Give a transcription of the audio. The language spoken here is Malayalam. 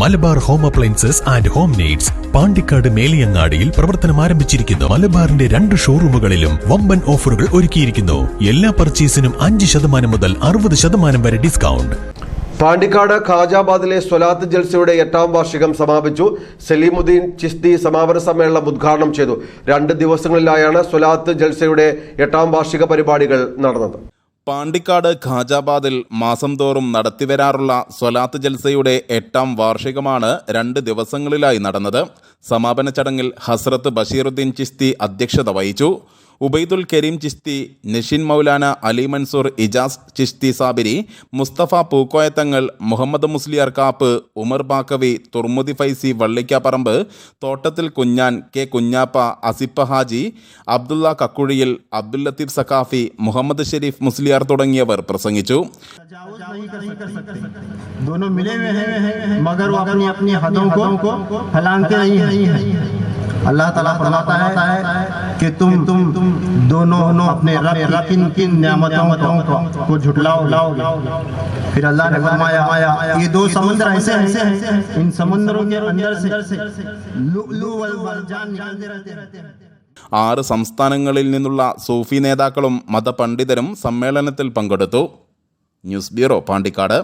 Malabar home appliances and home needs Pandikkad മേലിയങ്ങാടിയിൽ പ്രവർത്തനം ആരംഭിച്ചിരിക്കുന്നു. മലബാറിന്റെ രണ്ട് ഷോറൂമുകളിലും വമ്പൻ ഓഫറുകൾ ഒരുക്കിയിരിക്കുന്നു. എല്ലാ പർച്ചേസിനും അഞ്ച് ശതമാനം മുതൽ അറുപത് ശതമാനം വരെ ഡിസ്കൗണ്ട്. പാണ്ടിക്കാട് ഖാജാബാദിലെ സ്വലാത്ത് ജൽസയുടെ എട്ടാം വാർഷികം സമാപിച്ചു. സലീമുദ്ദീൻ ചിസ്തി സമാപന സമ്മേളനം ഉദ്ഘാടനം ചെയ്തു. രണ്ട് ദിവസങ്ങളിലായാണ് സ്വലാത്ത് ജൽസയുടെ എട്ടാം വാർഷിക പരിപാടികൾ നടന്നത്. പാണ്ടിക്കാട് ഖാജാബാദിൽ മാസം തോറും നടത്തിവരാറുള്ള സ്വലാത്ത് ജൽസയുടെ എട്ടാം വാർഷികമാണ് രണ്ട് ദിവസങ്ങളിലായി നടന്നത്. സമാപന ചടങ്ങിൽ ഹസ്രത്ത് ബഷീറുദ്ദീൻ ചിസ്തി അധ്യക്ഷത വഹിച്ചു. ഉബൈദുൽ കരീം ചിസ്തി നഷിൻ മൗലാന അലി മൻസൂർ ഇജാസ് ചിസ്തി സാബിരി മുസ്തഫ പൂക്കോയത്തങ്ങൾ മുഹമ്മദ് മുസ്ലിയാർ കാപ്പ് ഉമർ ബാക്കവി തുർമുദി ഫൈസി വള്ളിക്കാപ്പറമ്പ് തോട്ടത്തിൽ കുഞ്ഞാൻ കെ കുഞ്ഞാപ്പ അസിപ്പ ഹാജി അബ്ദുള്ള കക്കുഴിയിൽ അബ്ദുൽ ലത്തീഫ് സഖാഫി മുഹമ്മദ് ഷെരീഫ് മുസ്ലിയാർ തുടങ്ങിയവർ പ്രസംഗിച്ചു तजावुज नहीं कर सकते दोनों मिले हुए हैं मगर वो अपनी अपनी हदों को फैलाते नहीं है अल्लाह ताला फरमाता है कि तुम तुम तुम दोनों अपने रब रब किन किन नियामतों को, को झुटलाओगे फिर अल्लाह ने फरमाया ये दो समुद्र ऐसे हैं इन समुद्रों के अंदर से लुअलु वल मरजान निकलते रहते हैं ആറ് സംസ്ഥാനങ്ങളിൽ നിന്നുള്ള സൂഫി നേതാക്കളും മതപണ്ഡിതരും സമ്മേളനത്തിൽ പങ്കെടുത്തു ന്യൂസ് ബ്യൂറോ പാണ്ടിക്കാട്